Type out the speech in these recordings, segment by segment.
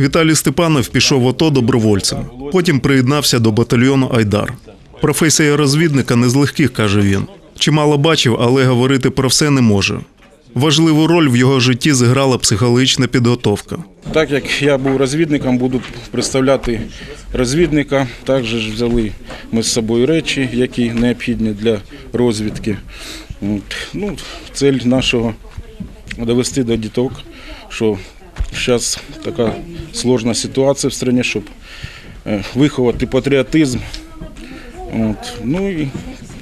Віталій Степанов пішов в АТО добровольцем. Потім приєднався до батальйону Айдар. Професія розвідника не з легких, каже він. Чимало бачив, але говорити про все не може. Важливу роль в його житті зіграла психологічна підготовка. Так як я був розвідником, буду представляти розвідника. Також взяли ми з собою речі, які необхідні для розвідки. Ну, цель нашого довести до діток, що зараз така сложна ситуація в країні, щоб е, виховати патріотизм. От. Ну і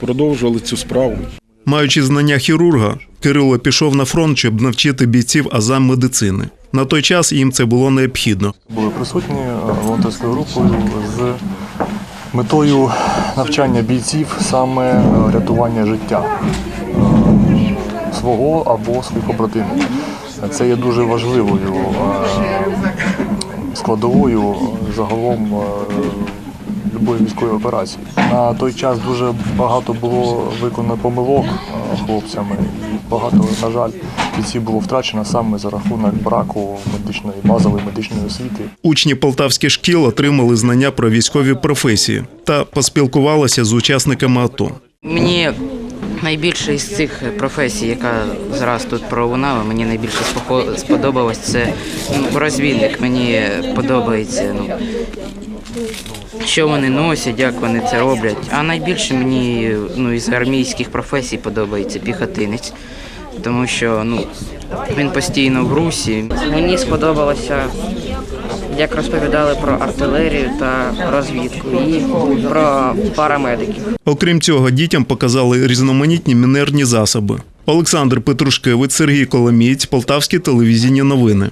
продовжували цю справу. Маючи знання хірурга, Кирило пішов на фронт, щоб навчити бійців азам медицини. На той час їм це було необхідно. були присутні е, волонтерською групою з метою навчання бійців саме е, рятування життя свого або своїх побратимів. Це є дуже важливою е, складовою загалом е, любої військової операції. На той час дуже багато було виконано помилок е, хлопцями, багато, на жаль, бійців було втрачено саме за рахунок браку медичної базової медичної освіти. Учні полтавських шкіл отримали знання про військові професії та поспілкувалися з учасниками АТО. Мені найбільше із цих професій, яка зараз тут пролунала, мені найбільше сподобалось це ну, розвідник. Мені подобається. Ну, що вони носять, як вони це роблять. А найбільше мені ну, із армійських професій подобається піхотинець, тому що ну, він постійно в русі. Мені сподобалося, як розповідали про артилерію та розвідку і про парамедиків. Окрім цього, дітям показали різноманітні мінерні засоби. Олександр Петрушкевич, Сергій Коломієць, Полтавські телевізійні новини.